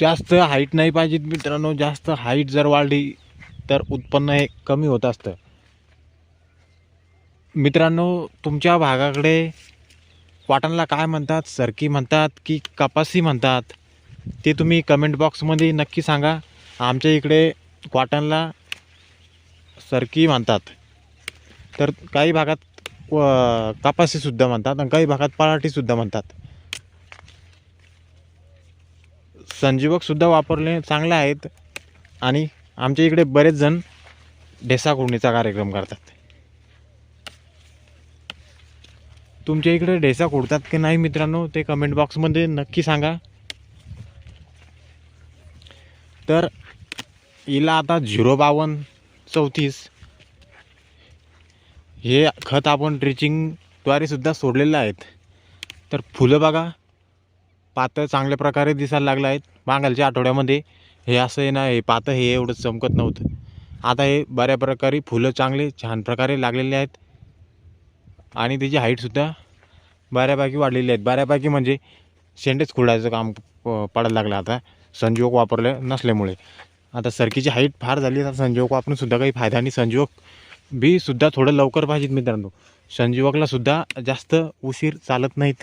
जास्त हाईट नाही पाहिजे मित्रांनो जास्त हाईट जर वाढली तर उत्पन्न हे कमी होत असतं. मित्रांनो तुमच्या भागाकडे वाटाणला काय म्हणतात सरकी म्हणतात की कपासी म्हणतात ते तुम्ही कमेंट बॉक्समध्ये नक्की सांगा. आमच्या इकडे वाटाणला सरकी म्हणतात. तर काही भागात कपासीसुद्धा म्हणतात आणि काही भागात पराठीसुद्धा म्हणतात. संजीवकसुद्धा वापरले चांगले आहेत. आणि आमच्या इकडे बरेच जण ढेसाकुडणीचा कार्यक्रम करतात. तुमच्या इकडे ढेसा कुडतात की नाही मित्रांनो ते कमेंट बॉक्समध्ये नक्की सांगा. तर हिला आता झिरो बावन्न चौतीस. हे खत आपण ट्रिचिंगद्वारेसुद्धा सोडलेलं आहेत. तर फुलं बघा. पातं चांगल्या प्रकारे दिसायला लागलं आहेत. मागालच्या आठवड्यामध्ये हे असं आहे ना हे पातं हे एवढं चमकत नव्हतं. आता हे बऱ्या प्रकारे फुलं चांगले छान प्रकारे लागलेले आहेत. आणि त्याची हाईटसुद्धा बऱ्यापैकी वाढलेली आहेत. बऱ्यापैकी म्हणजे शेंडेच खुडायचं काम प- पडायला लागलं आता. संजीवक वापरलं नसल्यामुळे. आता सरकीची हाईट फार झाली आता संजीवक वापरूनसुद्धा काही फायदा नाही संजीवक बी सुद्धा थोडं लवकर पाहिजेत मित्रांनो. संजीवकलासुद्धा जास्त उशीर चालत नाहीत.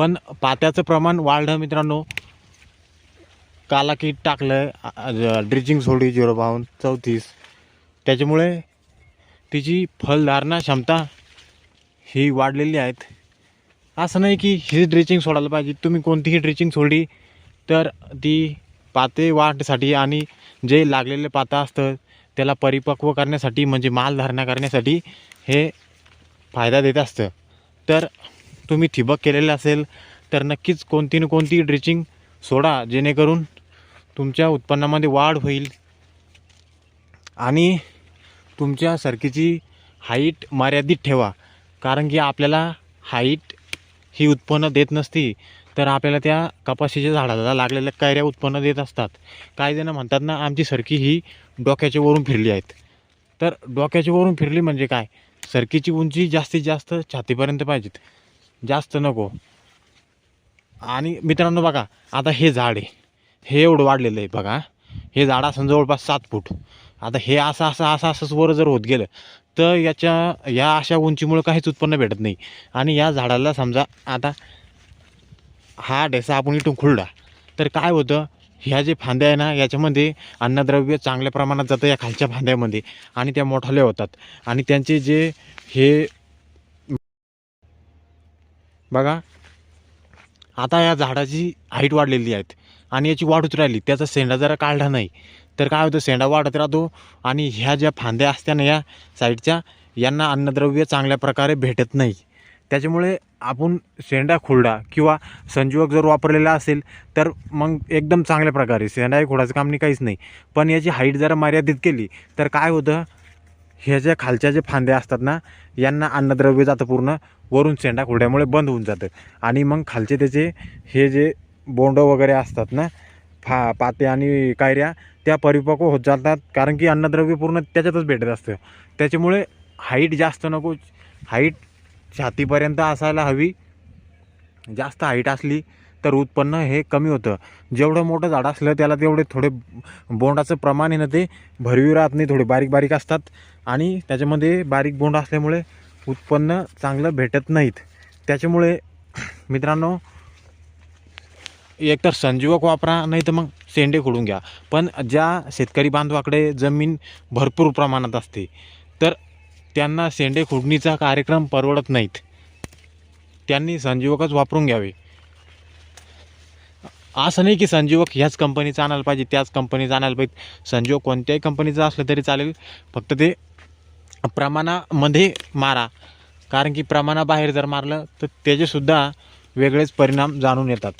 पण पात्याचं प्रमाण वाढलं मित्रांनो. काला किट टाकलं ड्रिचिंग सोडी झिरो बावन्न चौतीस. त्याच्यामुळे तिची फलधारणा क्षमता ही वाढलेली आहेत. असं नाही की ही ड्रिचिंग सोडायला पाहिजे. तुम्ही कोणतीही ड्रिचिंग सोडली तर ती पाते वाढसाठी आणि जे लागलेले पाता असतं त्याला परिपक्व करण्यासाठी म्हणजे मालधारणा करण्यासाठी हे फायदा देत असतं. तर तुम्ही ठिबक केलेलं असेल तर नक्कीच कोणती ना कोणती ड्रिचिंग सोडा जेणेकरून तुमच्या उत्पन्नामध्ये वाढ होईल. आणि तुमच्या सरकीची हाईट मर्यादित ठेवा कारण की आपल्याला हाईट ही उत्पन्न देत नसती तर आपल्याला त्या कपाशीच्या झाडाला लागलेल्या कैऱ्या उत्पन्न देत असतात. काही जण म्हणतात ना आमची सरकी ही डोक्याच्या वरून फिरली आहेत. तर डोक्याच्या वरून फिरली म्हणजे काय? सरकीची उंची जास्तीत जास्त छातीपर्यंत पाहिजेत. जास्त नको. आणि मित्रांनो बघा आता हे झाड आहे. हे एवढं वाढलेलं आहे बघा. हे झाड असं जवळपास सात फूट. आता हे असं असं असं असंच वर जर होत गेलं तर याच्या या अशा उंचीमुळं काहीच उत्पन्न भेटत नाही. आणि या झाडाला समजा आता हा ढेसा आपण इथून खुलडा तर काय होतं ह्या जे फांद्या आहे ना याच्यामध्ये अन्नद्रव्य चांगल्या प्रमाणात जातं या खालच्या फांद्यामध्ये. आणि त्या मोठाल्या होतात. आणि त्यांचे जे हे बघा. आता या झाडाची हाईट वाढलेली आहेत आणि याची वाढच राहिली. त्याचा शेंडा जरा काढला नाही. तर काय होतं? शेंडा वाढत राहतो आणि ह्या ज्या फांद्या असत्या ना या साईडच्या यांना अन्नद्रव्य चांगल्या प्रकारे भेटत नाही. त्याच्यामुळे आपण शेंडा खुरडा किंवा संजीवक जर वापरलेला असेल तर मग एकदम चांगल्या प्रकारे शेंडा खोडाचं काम नाही काहीच नाही. पण याची हाईट जरा मर्यादित केली तर काय होतं? ह्या ज्या खालच्या ज्या फांद्या असतात ना यांना अन्नद्रव्य जातं पूर्ण. वरून शेंडा खुरड्यामुळे बंद होऊन जातं. आणि मग खालचे त्याचे हे जे बोंड वगैरे असतात ना फा पाते आणि कायऱ्या त्या परिपक्व होत जातात कारण की अन्नद्रव्य पूर्ण त्याच्यातच भेटत असतं. त्याच्यामुळे हाईट जास्त नको. हाईट छातीपर्यंत असायला हवी. जास्त हाईट असली तर उत्पन्न हे कमी होतं. जेवढं मोठं झाड असलं त्याला तेवढे थोडे बोंडाचं प्रमाण आहे ना ते भरवी राहत नाही. थोडे बारीक बारीक असतात. आणि त्याच्यामध्ये बारीक बोंड असल्यामुळे उत्पन्न चांगलं भेटत नाहीत. त्याच्यामुळे मित्रांनो एकतर संजीवक वापरा नाही तर मग सेंडे खोडून घ्या. पण ज्या शेतकरी बांधवाकडे जमीन भरपूर प्रमाणात असते तर त्यांना सेंडे खुडणीचा कार्यक्रम परवडत नाहीत. त्यांनी संजीवकच वापरून घ्यावे. असं नाही की संजीवक ह्याच कंपनीचा आणायला पाहिजे त्याच कंपनीचा आणायला पाहिजे. संजीवक कोणत्याही कंपनीचा असलं तरी चालेल. फक्त ते प्रमाणामध्ये मारा. कारण की प्रमाणाबाहेर जर मारलं तर त्याचेसुद्धा वेगळेच परिणाम जाणून येतात.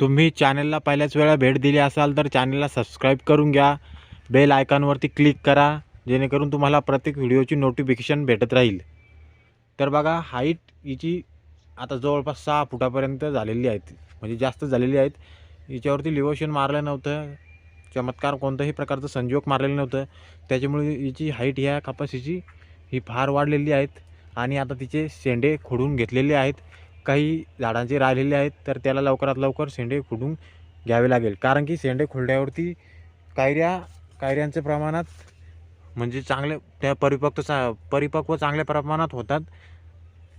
तुम्ही चॅनलला पहिल्याच वेळा भेट दिली असाल तर चॅनलला सबस्क्राईब करून घ्या. बेल आयकॉनवरती क्लिक करा जेणेकरून तुम्हाला प्रत्येक व्हिडिओची नोटिफिकेशन भेटत राहील. तर बघा हाईट हिची आता जवळपास सहा फुटापर्यंत झालेली आहेत. म्हणजे जास्त झालेली आहेत. याच्यावरती लिवोशन मारलं नव्हतं. चमत्कार कोणत्याही प्रकारचं संजोग मारलेलं नव्हतं. त्याच्यामुळे हिची हाईट ह्या कपाशीची ही फार वाढलेली आहेत. आणि आता तिचे शेंडे खोडून घेतलेले आहेत. काही झाडांचे राहिलेले आहेत. तर त्याला लवकरात लवकर शेंडे खोडून घ्यावे लागेल. कारण की शेंडे खोडल्यावरती कायऱ्या कायऱ्यांच्या प्रमाणात म्हणजे चांगले त्या परिपक्व चा परिपक्व चांगल्या प्रमाणात होतात.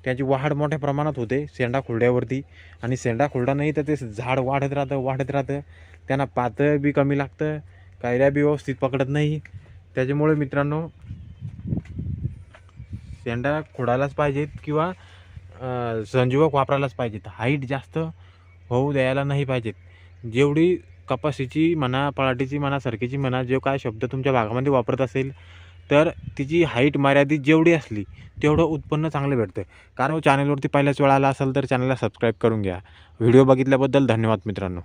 त्याची वाढ मोठ्या प्रमाणात होते शेंडा खुरड्यावरती. आणि शेंडा खुरडा नाही तर ते झाड वाढत राहतं वाढत राहतं. त्यांना पातळ बी कमी लागतं कायऱ्या बी व्यवस्थित पकडत नाही. त्याच्यामुळे मित्रांनो शेंडा खोडायलाच पाहिजेत किंवा संजीवक वापरायलाच पाहिजेत. हाईट जास्त होऊ द्यायला नाही पाहिजेत. जेवढी कपाशीची म्हणा पराठीची म्हणा सरकीची म्हणा जो काय शब्द तुमच्या भागामध्ये वापरत असेल तर तिची हाईट मर्यादित जेवढी असली तेवढं उत्पन्न चांगलं भेटतं कारण हो चॅनलवरती पहिल्याच वेळा आला असेल तर चॅनलला सबस्क्राईब करून घ्या. व्हिडिओ बघितल्याबद्दल धन्यवाद मित्रांनो.